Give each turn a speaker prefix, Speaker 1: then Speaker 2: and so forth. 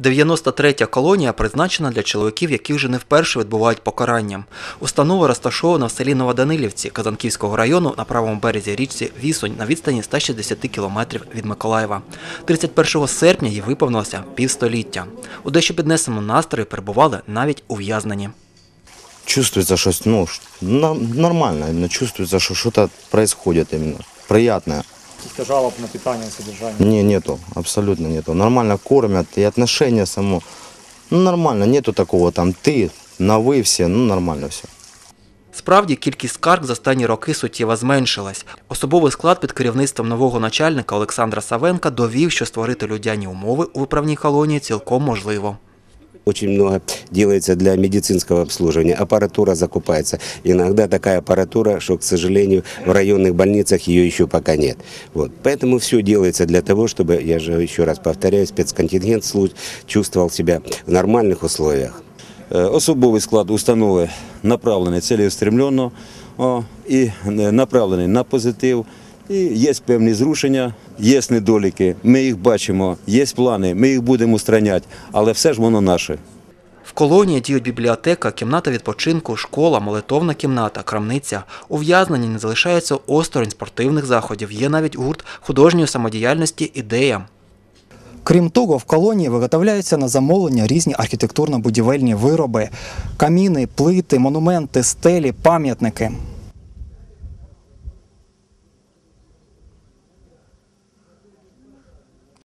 Speaker 1: 93-я колонія призначена для чоловіків, які вже не вперше відбувають покарання. Установа розташована в селі Новоданилівці Казанківського району на правому березі річці Вісунь на відстані 160 кілометрів від Миколаєва. 31 серпня їй виповнилося півстоліття. У дещо піднесеному настрої перебували навіть ув'язнені.
Speaker 2: Чувствуется, что ну, нормально, что что-то происходит именно, приятное.
Speaker 3: Каких-то жалоб на питание, содержание.
Speaker 2: Не, нету, абсолютно нету. Нормально кормят, и отношения само. Ну, нормально, нету такого там ты, на вы все, ну, нормально все.
Speaker 1: Справді, кількість скарг за останні роки суттєво зменшилась. Особовий склад під керівництвом нового начальника Олександра Савенка довів, що створити людяні умови у виправній колонії цілком можливо.
Speaker 4: Очень много делается для медицинского обслуживания. Аппаратура закупается. Иногда такая аппаратура, что, к сожалению, в районных больницах ее еще пока нет. Вот. Поэтому все делается для того, чтобы, я же еще раз повторяю, спецконтингент чувствовал себя в нормальных условиях.
Speaker 5: Е, Особовий склад установи направлений цілеустремленно о, і е, направлений на позитив. І є певні зрушення, є недоліки, ми їх бачимо, є плани, ми їх будемо устраняти, але все ж воно наше.
Speaker 1: В колонії діють бібліотека, кімната відпочинку, школа, молитовна кімната, крамниця. Ув'язнені не залишаються осторонь спортивних заходів. Є навіть гурт художньої самодіяльності «Ідея».
Speaker 6: Крім того, в колонії виготовляються на замовлення різні архітектурно-будівельні вироби, каміни, плити, монументи, стелі, пам'ятники.